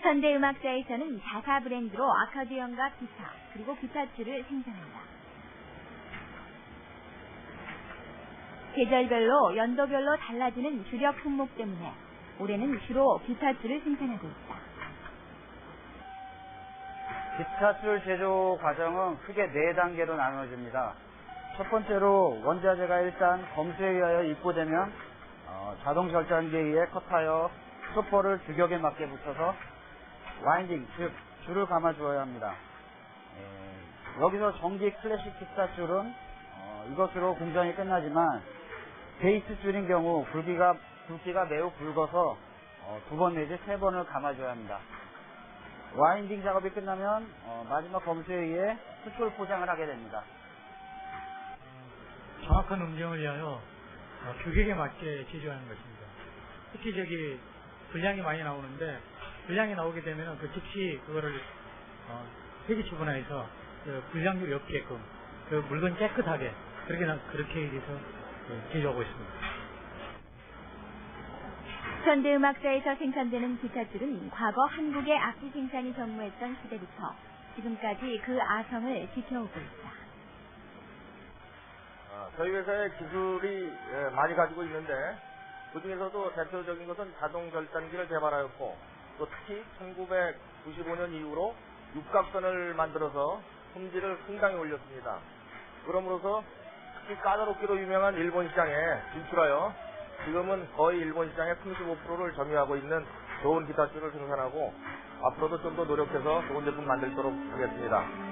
현대음악사에서는 자사 브랜드로 아카디언과 기타, 그리고 기타줄을 생산한다. 계절별로 연도별로 달라지는 주력 품목 때문에 올해는 주로 기타줄을 생산하고 있다. 기타줄 제조 과정은 크게 네 단계로 나누어집니다. 첫 번째로 원자재가 일단 검수에 의하여 입고되면 어, 자동 절단기에 의해 컷하여 스토퍼를 규격에 맞게 붙여서 와인딩, 즉 줄을 감아 주어야 합니다. 에, 여기서 전기 클래식 기타 줄은 어, 이것으로 공정이 끝나지만 베이스 줄인 경우 굵기가 굵기가 매우 굵어서 어, 두번 내지 세 번을 감아줘야 합니다. 와인딩 작업이 끝나면 어, 마지막 검수에 의해 수출 포장을 하게 됩니다. 정확한 음정을 위하여 어, 규격에 맞게 제조하는 것입니다. 특히 저기 분량이 많이 나오는데 분량이 나오게 되면 그 즉시 그거를 어, 회기 처분해서 그 분량률이 없게끔 그 물건 깨끗하게 그렇게 나- 그렇게 해서 그 제조하고 있습니다. 현대음악사에서 생산되는 기타줄은 과거 한국의 악기 생산이 전무했던 시대부터 지금까지 그 아성을 지켜오고 있다. 아, 저희 회사의 기술이 예, 많이 가지고 있는데 그 중에서도 대표적인 것은 자동 절단기를 개발하였고 또 특히 1995년 이후로 육각선을 만들어서 품질을 상당히 올렸습니다. 그럼으로써 특히 까다롭기로 유명한 일본 시장에 진출하여 지금은 거의 일본 시장의 35%를 점유하고 있는 좋은 기타줄을 생산하고 앞으로도 좀 더 노력해서 좋은 제품 만들도록 하겠습니다.